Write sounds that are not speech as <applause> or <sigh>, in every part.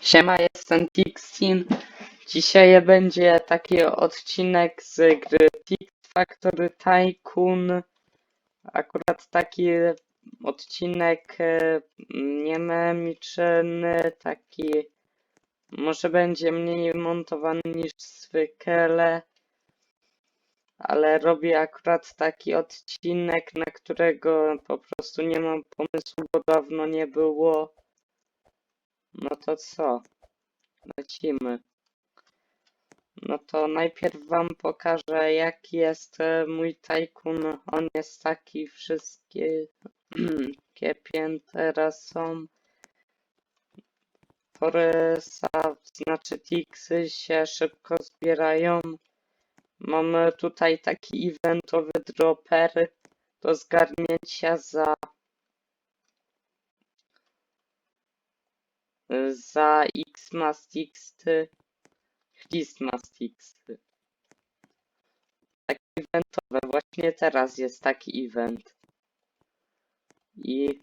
Siema, jestem Tixin. Dzisiaj będzie taki odcinek z gry Tix Factory Tycoon. Akurat taki odcinek e, nie memiczny, taki może będzie mniej montowany niż zwykle, ale robię akurat taki odcinek, na którego po prostu nie mam pomysłu, bo dawno nie było. No to co? Lecimy. No to najpierw wam pokażę jaki jest e, mój tajkun. On jest taki, wszystkie <clears throat> takie piętera są. Torysa, znaczy Tixy się szybko zbierają. Mamy tutaj taki eventowy dropper do zgarnięcia za za X Mastixty, Chris Mastixty. Takie eventowe, właśnie teraz jest taki event. I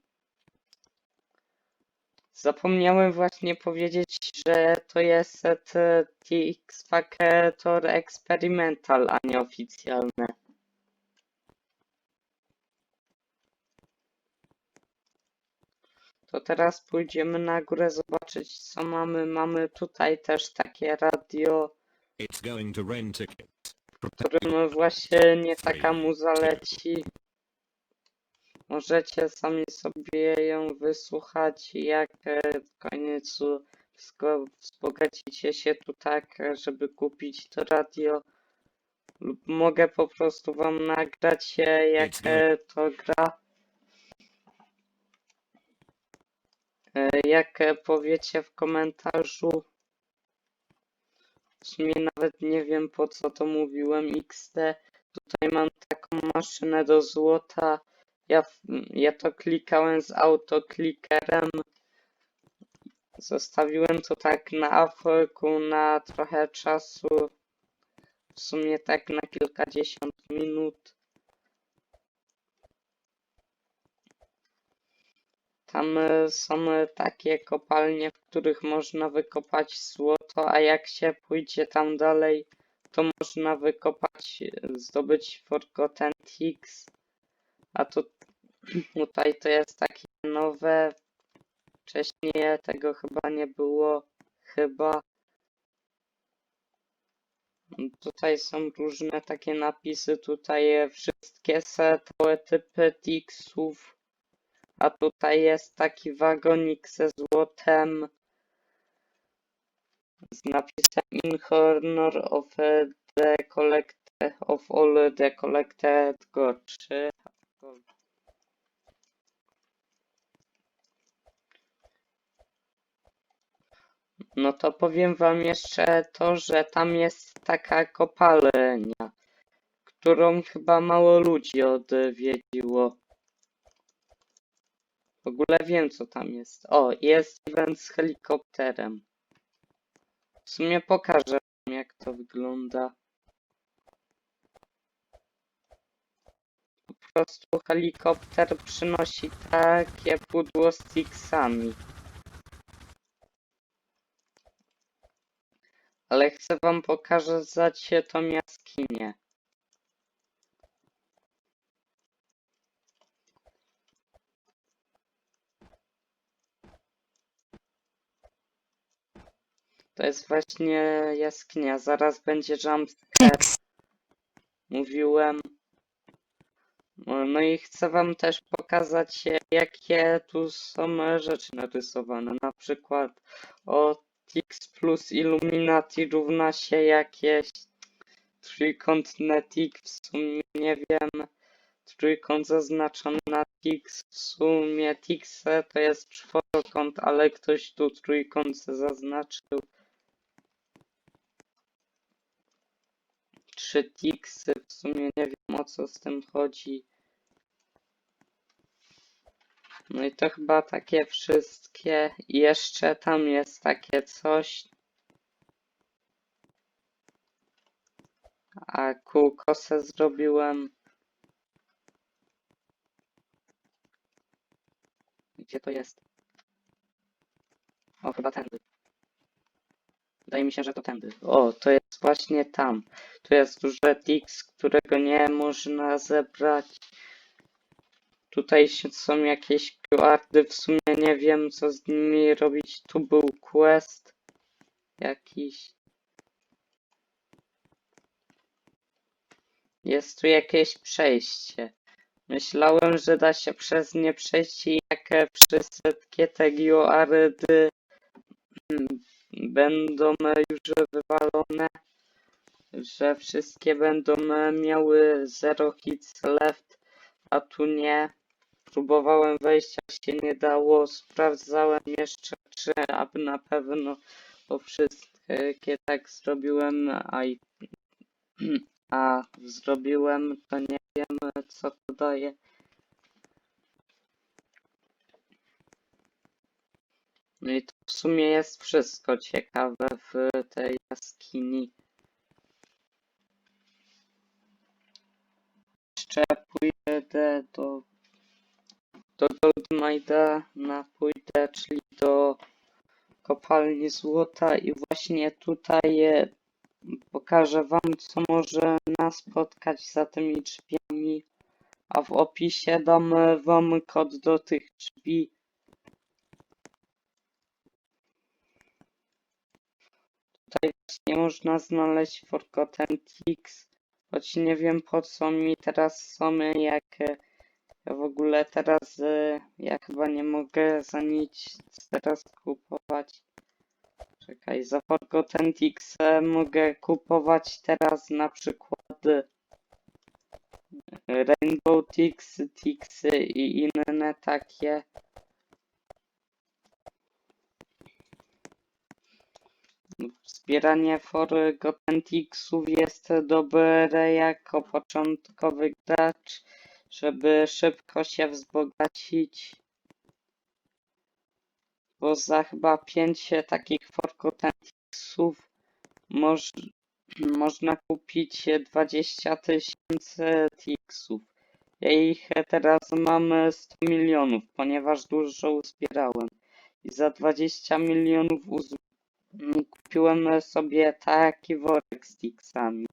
zapomniałem właśnie powiedzieć, że to jest set X Factor Experimental, a nie oficjalne. To teraz pójdziemy na górę zobaczyć co mamy. Mamy tutaj też takie radio, It's going to rain tickets. którym właśnie nie taka muza leci. Możecie sami sobie ją wysłuchać, jak e, w końcu wzbogacicie się tu tak, e, żeby kupić to radio. Lub mogę po prostu wam nagrać, e, jak e, to gra. Jak e, powiecie w komentarzu, w sumie nawet nie wiem po co to mówiłem XD. Tutaj mam taką maszynę do złota. Ja, ja to klikałem z autoklikerem. Zostawiłem to tak na afolku na trochę czasu. W sumie tak na kilkadziesiąt minut. Tam e, są e, takie kopalnie, w których można wykopać złoto, a jak się pójdzie tam dalej, to można wykopać, e, zdobyć Forgotten Tix. A tu, <clears throat> tutaj to jest takie nowe. Wcześniej tego chyba nie było. Chyba. Tutaj są różne takie napisy. Tutaj wszystkie całe typy Tixów. A tutaj jest taki wagonik ze złotem z napisem In honor of the collect of all the collected gold. No to powiem wam jeszcze to, że tam jest taka kopalnia, którą chyba mało ludzi odwiedziło. W ogóle wiem co tam jest. O, jest event z helikopterem. W sumie pokażę wam jak to wygląda. Po prostu helikopter przynosi takie pudło z Tixami. Ale chcę wam pokazać tą jaskinię. To jest właśnie jaskinia. Zaraz będzie jumpscare. Mówiłem. No i chcę wam też pokazać, jakie tu są rzeczy narysowane. Na przykład o Tix plus Illuminati równa się jakieś trójkątne Tix. W sumie nie wiem. Trójkąt zaznaczony na Tix. W sumie Tix to jest czworokąt, ale ktoś tu trójkąt zaznaczył. Trzy Tixy. W sumie nie wiem o co z tym chodzi. No i to chyba takie wszystkie. I jeszcze tam jest takie coś. A kółko se zrobiłem. Gdzie to jest? O, chyba tędy. Wydaje mi się, że to tędy. O, to jest właśnie tam. Tu jest duże Tix, którego nie można zebrać. Tutaj są jakieś QRdy, w sumie nie wiem co z nimi robić. Tu był quest jakiś. Jest tu jakieś przejście. Myślałem, że da się przez nie przejść i jak e, wszystkie te QRdy mm, będą już wywalone, że wszystkie będą e, miały 0 hits left, a tu nie. Próbowałem wejść, a się nie dało. Sprawdzałem jeszcze, czy aby na pewno, bo wszystkie tak zrobiłem, a, i, a zrobiłem, to nie wiem, co to daje. No i to w sumie jest wszystko ciekawe w tej jaskini. Pójdę do, do Goldmida, na pójdę, czyli do kopalni złota. I właśnie tutaj e, pokażę wam, co może nas spotkać za tymi drzwiami, a w opisie dam e, wam kod do tych drzwi. Tutaj właśnie można znaleźć Forgotten Tix, choć nie wiem po co mi teraz są, jak e, w ogóle teraz, e, ja chyba nie mogę za nic teraz kupować. Czekaj, za Forgotten Tix e, mogę kupować teraz na przykład Rainbow Tix, Tixy i inne takie. Zbieranie Forgotten Tixów jest dobre jako początkowy gracz, żeby szybko się wzbogacić. Bo za chyba 5 takich Forgotten Tixów moż, można kupić 20 tysięcy Tixów. Ja ich teraz mam 100 milionów, ponieważ dużo uzbierałem. I za 20 milionów uz Mm, Kupiłem sobie taki worek z Tixami.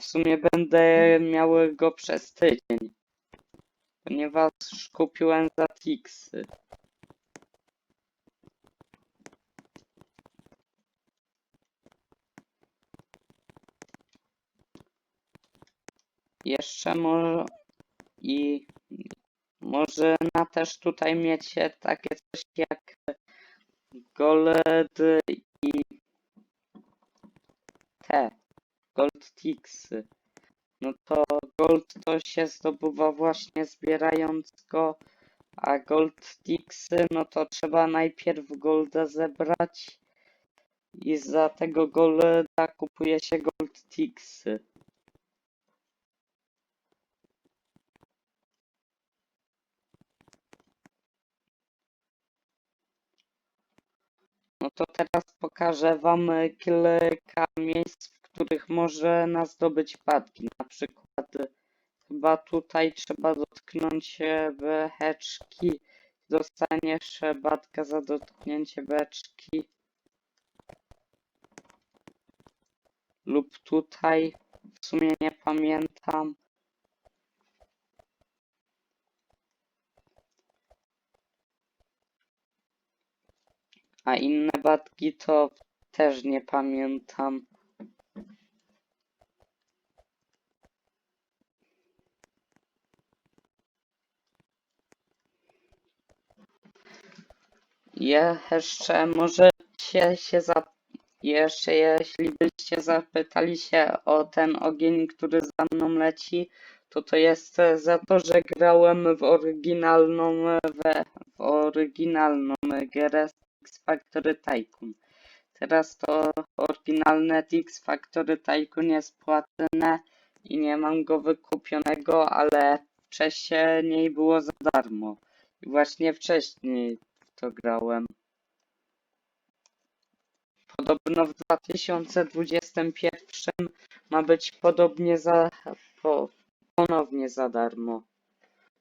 W sumie będę miał go przez tydzień. Ponieważ kupiłem za Tixy. Jeszcze może i można też tutaj mieć takie coś jak Gold i te Gold Tixy. No to Gold to się zdobywa właśnie zbierając go, a Gold Tixy no to trzeba najpierw Golda zebrać i za tego Golda kupuje się Gold Tixy. No to teraz pokażę Wam kilka miejsc, w których może nas zdobyć padki. Na przykład chyba tutaj trzeba dotknąć beczki. Dostaniesz batkę za dotknięcie beczki. Lub tutaj, w sumie nie pamiętam. A inne batki to też nie pamiętam. Ja jeszcze możecie się zap... jeszcze jeśli byście zapytali się o ten ogień, który za mną leci, to to jest za to, że grałem w oryginalną w oryginalną grę X Factory Tycoon. Teraz to oryginalne X Factory Tycoon jest płatne i nie mam go wykupionego, ale wcześniej było za darmo. I właśnie wcześniej to grałem. Podobno w 2021 ma być podobnie za po, ponownie za darmo.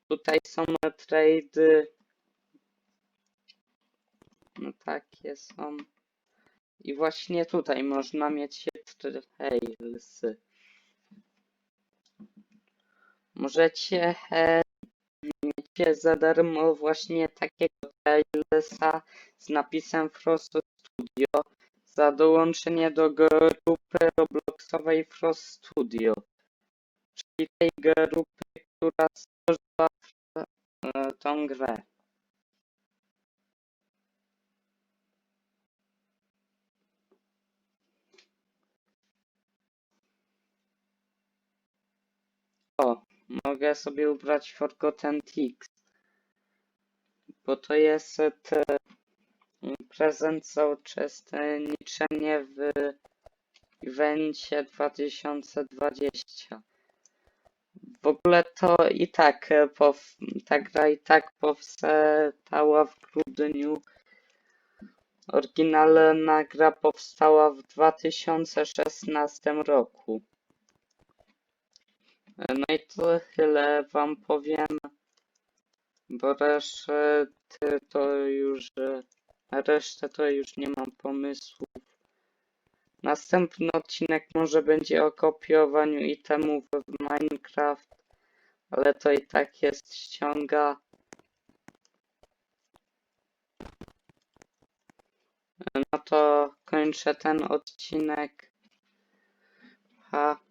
Tutaj są trady. No takie są. I właśnie tutaj można mieć trailsy. Możecie e, mieć za darmo właśnie takiego trailsa z napisem Frost Studio za dołączenie do grupy Robloxowej Frost Studio, czyli tej grupy, która stworzyła e, tą grę. O, mogę sobie ubrać Forgotten Tix, bo to jest te prezent za uczestniczenie w evencie 2020. W ogóle to i tak e, pow, ta gra i tak powstała w grudniu. Oryginalna gra powstała w 2016 roku. No i to tyle wam powiem, bo resztę to już, resztę to już nie mam pomysłów. Następny odcinek może będzie o kopiowaniu itemów w Minecraft, ale to i tak jest ściąga. No to kończę ten odcinek. Ha.